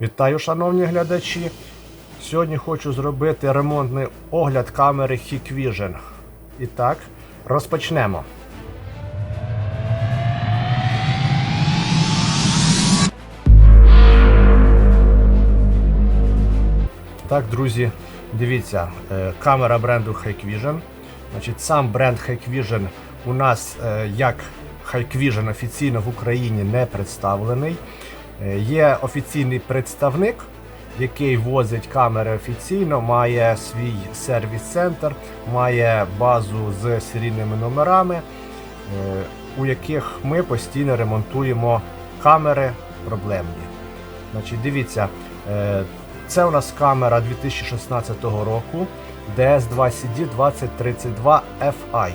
Вітаю, шановні глядачі. Сьогодні хочу зробити ремонтний огляд камери Hikvision. І так, розпочнемо. Так, друзі, дивіться, е, камера бренду Hikvision. Значить, сам бренд Hikvision у нас е, як Hikvision офіційно в Україні не представлений. Е, Є офіційний представник, який возить камери офіційно, має свій сервіс-центр, має базу з серійними номерами, е, у яких ми постійно ремонтуємо камери проблемні. Значить, дивіться, е, це у нас камера 2016 року DS2CD 2032 FI.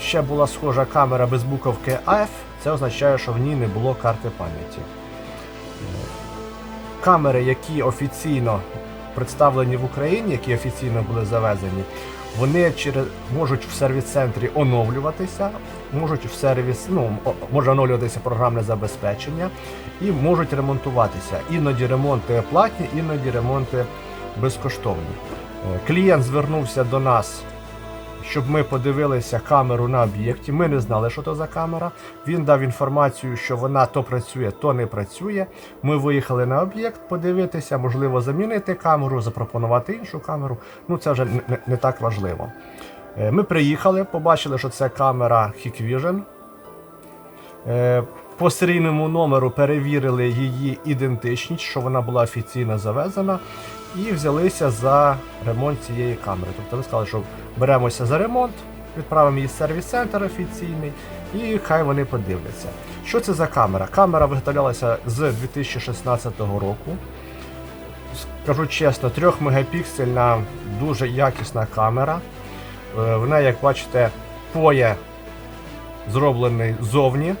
Ще була схожа камера без буковки AF, це означає, що в ній не було карти пам'яті. Камери, які офіційно представлені в Україні, які офіційно були завезені, вони через можуть в сервіс-центрі оновлюватися, можуть в сервіс, ну може оновлюватися програмне забезпечення і можуть ремонтуватися. Іноді ремонти платні, іноді ремонти безкоштовні. Е, Клієнт звернувся до нас щоб ми подивилися камеру на об'єкті. Ми не знали, що це за камера. Він дав інформацію, що вона то працює, то не працює. Ми виїхали на об'єкт подивитися, можливо, замінити камеру, запропонувати іншу камеру. Ну це вже не, не- не так важливо. Е, Ми приїхали, побачили, що це камера Hikvision. Е, По серійному номеру перевірили її ідентичність, що вона була офіційно завезена, і взялися за ремонт цієї камери. Тобто ми сказали, що беремося за ремонт, відправимо її в сервіс-центр офіційний, і хай вони подивляться. Що це за камера? Камера виготовлялася з 2016 року. Скажу чесно, 3 мегапіксельна дуже якісна камера. Е, Вона, як бачите, поє зроблений ззовні.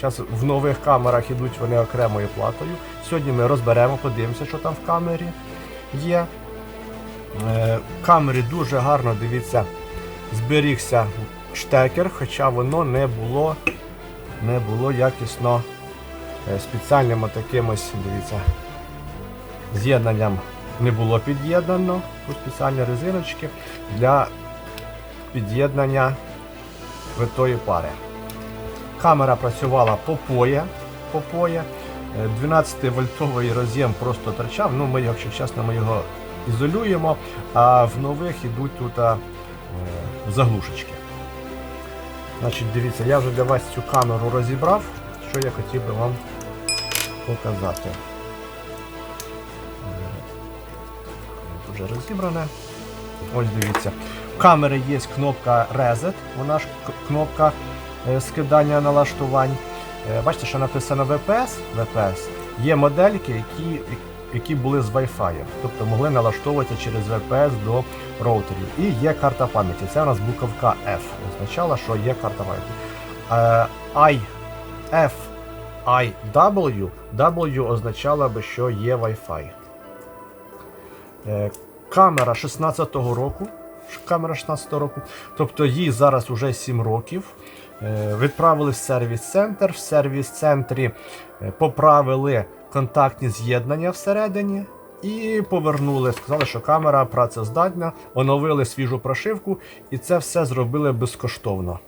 Зараз в нових камерах ідуть вони окремою платою. Сьогодні ми розберемо, подивимося, що там в камері є. Е, Камері дуже гарно, дивіться, зберігся штекер, хоча воно не було не було якісно е, спеціальним таким дивіться, з'єднанням не було під'єднано, у спеціальні резиночки для під'єднання витої пари. Камера працювала попоє, попоє. 12-вольтовий роз'єм просто торчав. Ну, ми, якщо чесно, ми його ізолюємо, а в нових йдуть тут е, заглушечки. Значить, Дивіться, я вже для вас цю камеру розібрав, що я хотів би вам показати. Е, вже розібране. Ось дивіться. У камери є кнопка Reset, вона ж кнопка е, скидання налаштувань. Е, Бачите, що написано VPS. VPS. Є модельки, які, які були з Wi-Fi, тобто могли налаштовуватися через VPS до роутерів. І є карта пам'яті. Це у нас буковка F. Означало, що є карта пам'яті. Е, I, F, I, W, W означало би, що є Wi-Fi. Е, Камера 16-го року. Камера 16-го року. Тобто їй зараз вже 7 років. Е, Відправили в сервіс-центр. В сервіс-центрі е, поправили контактні з'єднання всередині і повернули. Сказали, що камера працездатна, оновили свіжу прошивку, і це все зробили безкоштовно.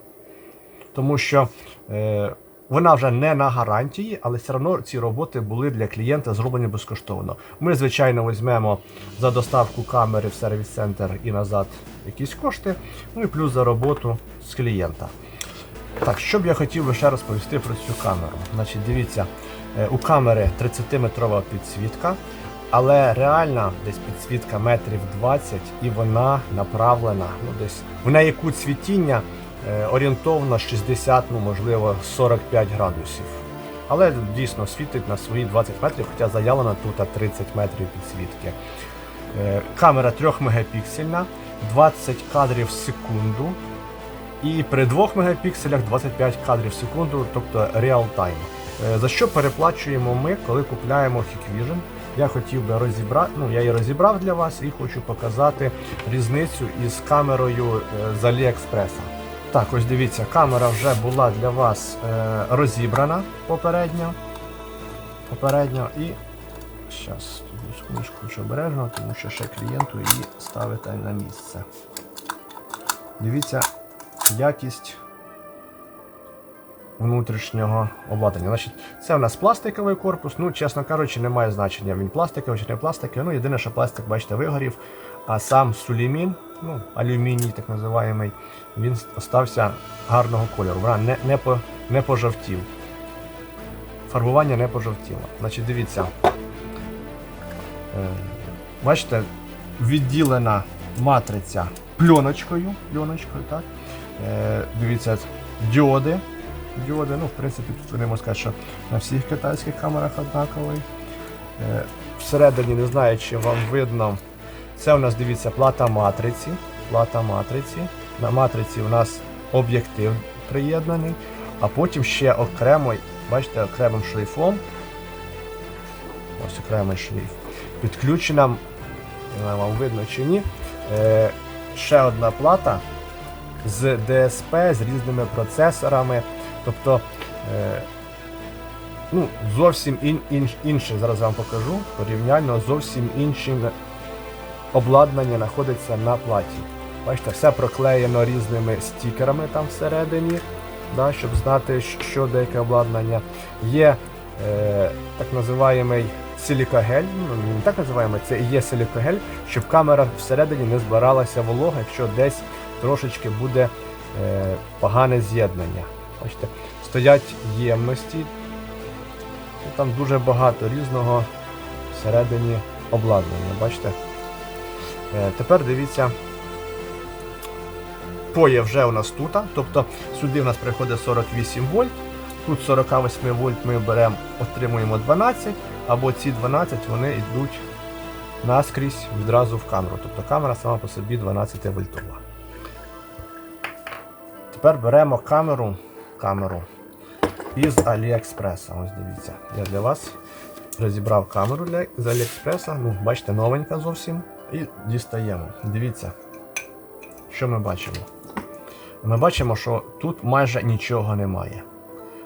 Тому що е, вона вже не на гарантії, але все одно ці роботи були для клієнта зроблені безкоштовно. Ми, звичайно, візьмемо за доставку камери в сервіс-центр і назад якісь кошти, ну і плюс за роботу з клієнта. Так, що б я хотів ще розповісти про цю камеру. Значить, дивіться, е, у камери 30-метрова підсвітка, але реальна десь підсвітка метрів 20 і вона направлена. Ну, десь в неї кут світіння е, орієнтовно 60, ну можливо, 45 градусів. Але дійсно світить на свої 20 метрів, хоча заявлено тут 30 метрів підсвітки. Е, Камера 3 мегапіксельна, 20 кадрів в секунду. І при 2 мегапікселях 25 кадрів в секунду, тобто реал-тайм. За що переплачуємо ми, коли купляємо Hikvision? Я хотів би розібрати, ну я її розібрав для вас і хочу показати різницю із камерою е, з Аліекспреса. Так, ось дивіться, камера вже була для вас е, розібрана попередньо. Попередньо і Зараз, хочу обережно, тому що ще клієнту її ставити на місце. Дивіться, якість внутрішнього обладнання. Значить, це у нас пластиковий корпус. Ну, чесно кажучи, немає значення. Він пластиковий чи не пластиковий. Ну, єдине, що пластик, бачите, вигорів, а сам сулімін, ну, алюміній, так називаємий, він остався гарного кольору. Вона не, не, по, не пожовтів. Фарбування не пожовтіло. Значить, дивіться. Е, бачите, відділена матриця пленочкою. пленочкою так? Е, дивіться, діоди. Діоди, ну, в принципі, тут не можна сказати, що на всіх китайських камерах однаковий. Е, всередині, не знаю, чи вам видно, це у нас дивіться плата матриці. Плата матриці. На матриці у нас об'єктив приєднаний, а потім ще окремо, бачите, окремим шлейфом. Ось окремий шлейф. Підключена, не знаю, вам видно чи ні, е, ще одна плата з DSP, з різними процесорами. Тобто е, ну, зовсім ін, ін, інше, зараз я вам покажу, порівняльно зовсім інше обладнання знаходиться на платі. Бачите, все проклеєно різними стікерами там всередині, да, щоб знати, що деяке обладнання. Є е, так називаємий силікагель, ну не так називаємо, це і є силікагель, щоб камера всередині не збиралася волога, якщо десь трошечки буде е, погане з'єднання. Бачите, стоять ємності, там дуже багато різного всередині обладнання. Бачите? Е, тепер дивіться, поє вже у нас тут, тобто сюди у нас приходить 48 вольт, тут 48 вольт ми беремо, отримуємо 12, або ці 12 вони йдуть наскрізь відразу в камеру. Тобто камера сама по собі 12 вольтова. Тепер беремо камеру, камеру із Аліекспреса. Ось дивіться. Я для вас розібрав камеру з Аліекспреса. Ну, бачите, новенька зовсім. І дістаємо. Дивіться, що ми бачимо. Ми бачимо, що тут майже нічого немає.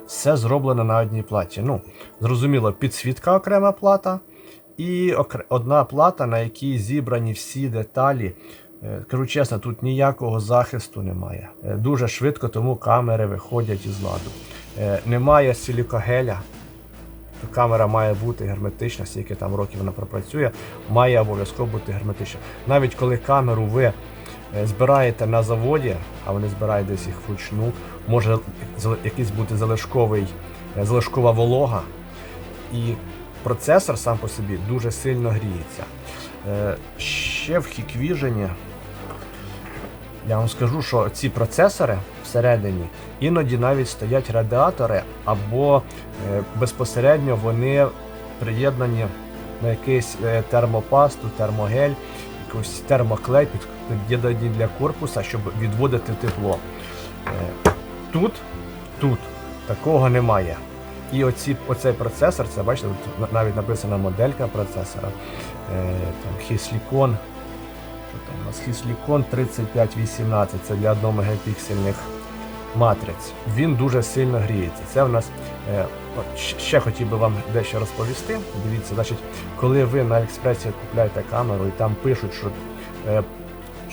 Все зроблено на одній платі. Ну, зрозуміло, підсвітка окрема плата. І одна плата, на якій зібрані всі деталі. Е, Кажу чесно, тут ніякого захисту немає. Е, Дуже швидко тому камери виходять із ладу. Е, Немає силікогеля. Камера має бути герметична, скільки там років вона пропрацює, має обов'язково бути герметична. Навіть коли камеру ви збираєте на заводі, а вони збирають десь їх вручну, може якийсь бути залишковий, залишкова волога, і процесор сам по собі дуже сильно гріється. Ще в Hikvision я вам скажу, що ці процесори всередині іноді навіть стоять радіатори, або е, безпосередньо вони приєднані на якийсь е, термопасту, термогель, якийсь термоклей під'єднані для корпуса, щоб відводити тепло. Е, Тут, тут такого немає. І оці, оцей процесор, це бачите, тут навіть написана моделька процесора. Там Хіслікон. Там у нас Хіслікон 3518, це для 1 мегапіксельних матриць. Він дуже сильно гріється. Це в нас е, от, ще хотів би вам дещо розповісти. Дивіться, значить, коли ви на Аліекспресі купляєте камеру і там пишуть, що, е,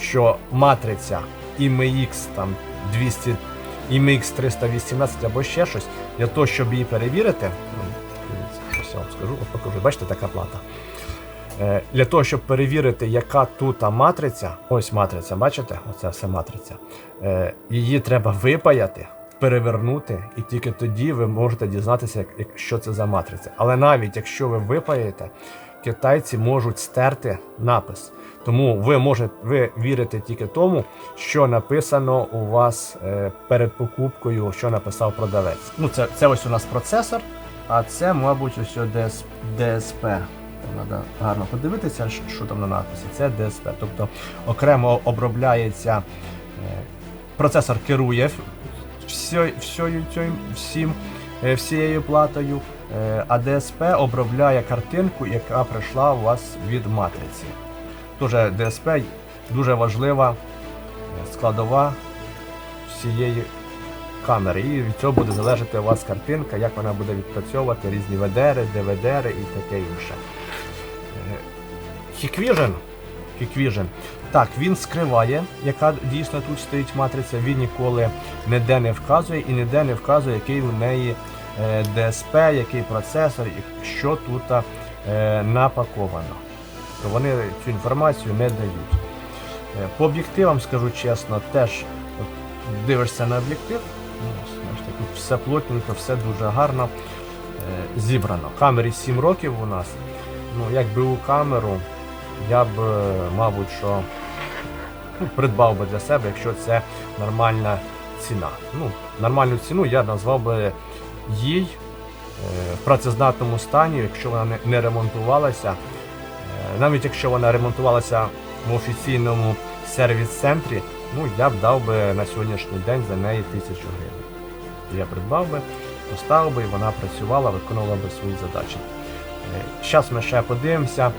що матриця IMX там 200 IMX 318 або ще щось, для того, щоб її перевірити, ну, ось я вам скажу, от покажу, бачите, така плата. Е, Для того, щоб перевірити, яка тут матриця, ось матриця, бачите? Оце все матриця. Е, Її треба випаяти, перевернути, і тільки тоді ви можете дізнатися, що це за матриця. Але навіть якщо ви випаєте, китайці можуть стерти напис. Тому ви можете ви вірите тільки тому, що написано у вас е, перед покупкою, що написав продавець. Ну, це, це ось у нас процесор, а це, мабуть, ось DSP. Треба гарно подивитися, що, там на надписі. Це DSP. Тобто окремо обробляється е, процесор керує всім, е, всією платою, е, а DSP обробляє картинку, яка прийшла у вас від матриці. Дуже DSP дуже важлива складова всієї камери. І від цього буде залежати у вас картинка, як вона буде відпрацьовувати різні ведери, ДВДри і таке інше. Hikvision. Hikvision. Так, він скриває, яка дійсно тут стоїть матриця. Він ніколи ніде не вказує і ніде не вказує, який у неї е, DSP, який процесор, і що тут е, напаковано. То вони цю інформацію не дають. Е, По об'єктивам скажу чесно, теж дивишся на об'єктив. ну, Тут все плотненько, все дуже гарно зібрано. Камері 7 років у нас. Ну, якби у камеру я б, е, мабуть, що придбав би для себе, якщо це нормальна ціна. Ну, нормальну ціну я назвав би їй е, в працездатному стані, якщо вона не, ремонтувалася. Е, навіть якщо вона ремонтувалася в офіційному сервіс-центрі, ну я б дав би на сьогоднішній день за неї тисячу гривень. Я придбав би, поставив би, вона працювала, виконувала би свої задачі. Зараз ми ще подивимося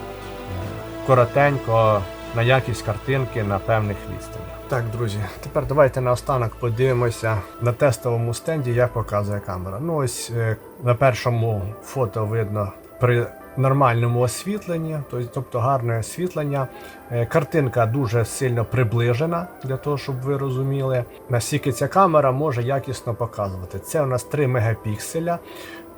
коротенько на якість картинки на певних відстанях. Так, друзі, тепер давайте наостанок подивимося на тестовому стенді, як показує камера. Ну ось е, на першому фото видно при нормальному освітленні, тобто гарне освітлення. Е, Картинка дуже сильно приближена для того, щоб ви розуміли, наскільки ця камера може якісно показувати. Це у нас 3 мегапікселя.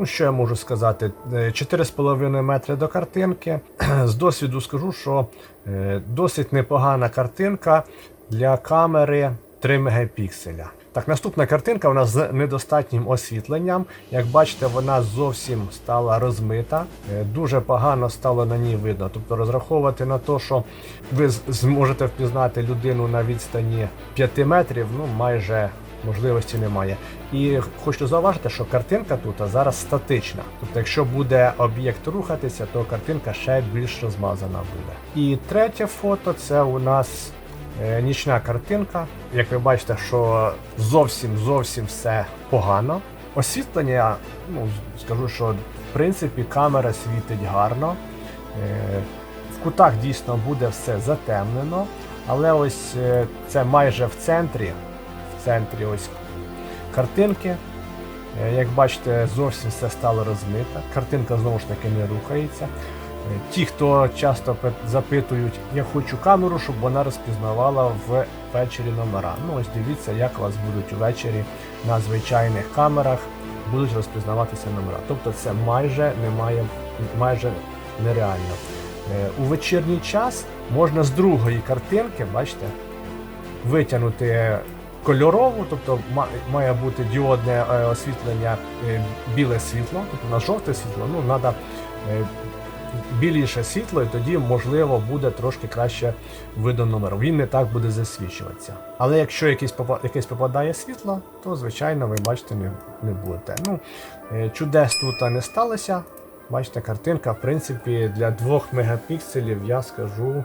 Ну, що я можу сказати? Е, 4,5 метри до картинки. З досвіду скажу, що е, досить непогана картинка для камери 3 мегапікселя. Так, наступна картинка нас з недостатнім освітленням. Як бачите, вона зовсім стала розмита. Е, Дуже погано стало на ній видно. Тобто розраховувати на те, що ви зможете впізнати людину на відстані 5 метрів, ну майже можливості немає. І хочу зауважити, що картинка тут зараз статична. Тобто, якщо буде об'єкт рухатися, то картинка ще більш розмазана буде. І третє фото це у нас е, нічна картинка. Як ви бачите, що зовсім зовсім все погано. Освітлення, ну скажу, що в принципі камера світить гарно. Е, В кутах дійсно буде все затемнено, але ось е, це майже в центрі. В центрі ось картинки. Е, Як бачите, зовсім все стало розмито. Картинка знову ж таки не рухається. Е, Ті, хто часто запитують, я хочу камеру, щоб вона розпізнавала ввечері номера. Ну ось дивіться, як у вас будуть ввечері на звичайних камерах будуть розпізнаватися номера. Тобто це майже немає, майже нереально. Е, У вечірній час можна з другої картинки, бачите, витягнути кольорову, тобто має бути діодне е, освітлення е, біле світло, тобто на жовте світло, ну треба біліше світло, і тоді, можливо, буде трошки краще видно номер. Він не так буде засвічуватися. Але якщо якесь, попадає світло, то звичайно ви бачите не, не будете. Ну, е, чудес тут не сталося. Бачите, картинка, в принципі, для 2 мегапікселів, я скажу.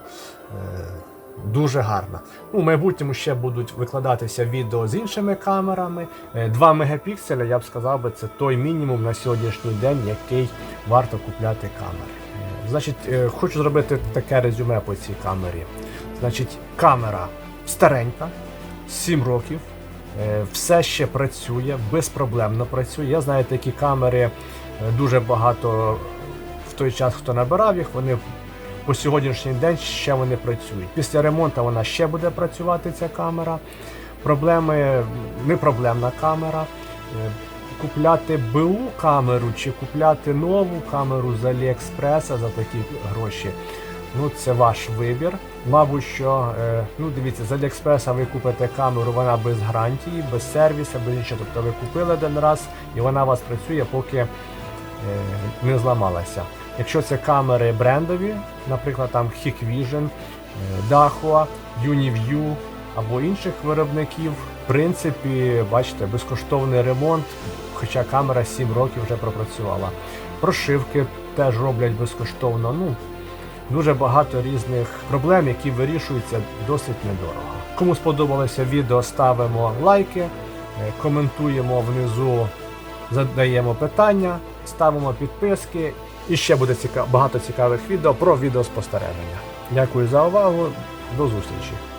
Е, Дуже гарна. Ну, в майбутньому ще будуть викладатися відео з іншими камерами. Е, 2 мегапікселя, я б сказав би, це той мінімум на сьогоднішній день, який варто купляти камери. Е, Значить, е, хочу зробити таке резюме по цій камері. Значить, камера старенька, 7 років, е, все ще працює, безпроблемно працює. Я знаю такі камери е, дуже багато в той час, хто набирав їх, вони по сьогоднішній день ще вони працюють. Після ремонту вона ще буде працювати ця камера. Проблеми не проблемна камера. Е, Купляти БУ камеру чи купляти нову камеру з Аліекспреса за такі гроші. Ну, це ваш вибір. Мабуть, що е, ну дивіться, з Аліекспреса ви купите камеру, вона без гарантії, без сервісу, без нічого. Тобто ви купили один раз і вона у вас працює, поки е, не зламалася. Якщо це камери брендові, наприклад, там Hikvision, е, Dahua, Uniview або інших виробників, в принципі, бачите, безкоштовний ремонт, хоча камера 7 років вже пропрацювала. Прошивки теж роблять безкоштовно. Ну, дуже багато різних проблем, які вирішуються досить недорого. Кому сподобалося відео, ставимо лайки, е, коментуємо внизу, задаємо питання, ставимо підписки. І ще буде багато цікавих відео про відеоспостереження. Дякую за увагу. До зустрічі!